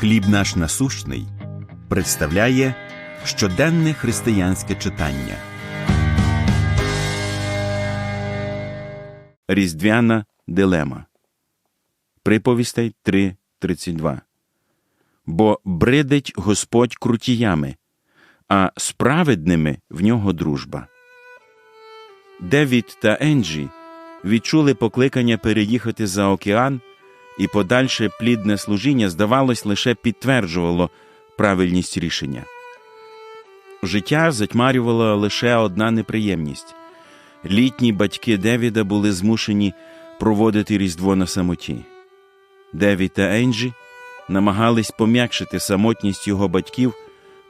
Хліб наш насущний представляє щоденне християнське читання. Різдвяна дилема. Приповістей 3.32. Бо бридить Господь крутіями, а справедними в нього дружба. Девід та Енджі відчули покликання переїхати за океан, і подальше плідне служіння, здавалось, лише підтверджувало правильність рішення. Життя затьмарювала лише одна неприємність літні батьки Девіда були змушені проводити Різдво на самоті. Девід та Енджі намагались пом'якшити самотність його батьків,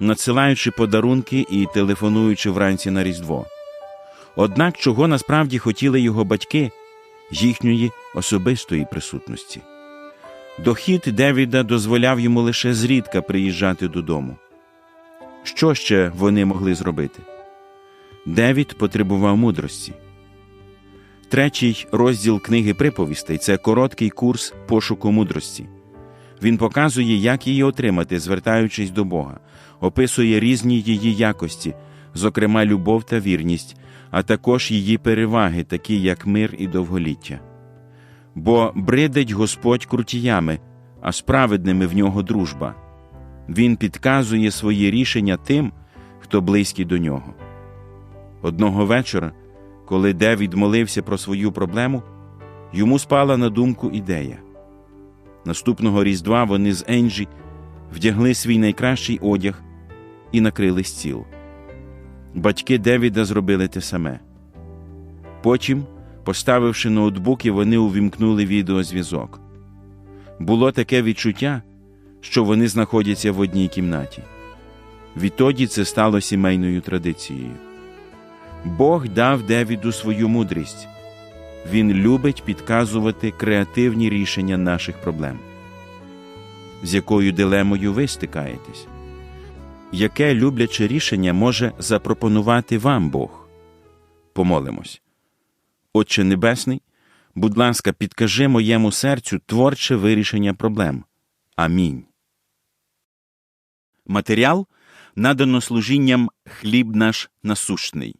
надсилаючи подарунки і телефонуючи вранці на Різдво. Однак чого насправді хотіли його батьки їхньої особистої присутності. Дохід Девіда дозволяв йому лише зрідка приїжджати додому. Що ще вони могли зробити? Девід потребував мудрості. Третій розділ книги приповістей це короткий курс пошуку мудрості. Він показує, як її отримати, звертаючись до Бога, описує різні її якості, зокрема любов та вірність, а також її переваги, такі як мир і довголіття. Бо бридить Господь крутіями, а справедними в нього дружба. Він підказує свої рішення тим, хто близький до нього. Одного вечора, коли Девід молився про свою проблему, йому спала на думку ідея. Наступного різдва вони з Енджі вдягли свій найкращий одяг і накрили стіл. Батьки Девіда зробили те саме. Потім, поставивши ноутбуки, вони увімкнули відеозв'язок. Було таке відчуття, що вони знаходяться в одній кімнаті. Відтоді це стало сімейною традицією. Бог дав Девіду свою мудрість. Він любить підказувати креативні рішення наших проблем. З якою дилемою ви стикаєтесь? Яке любляче рішення може запропонувати вам Бог? Помолимось. Отче Небесний, будь ласка, підкажи моєму серцю творче вирішення проблем. Амінь. Матеріал надано служінням хліб наш насущний.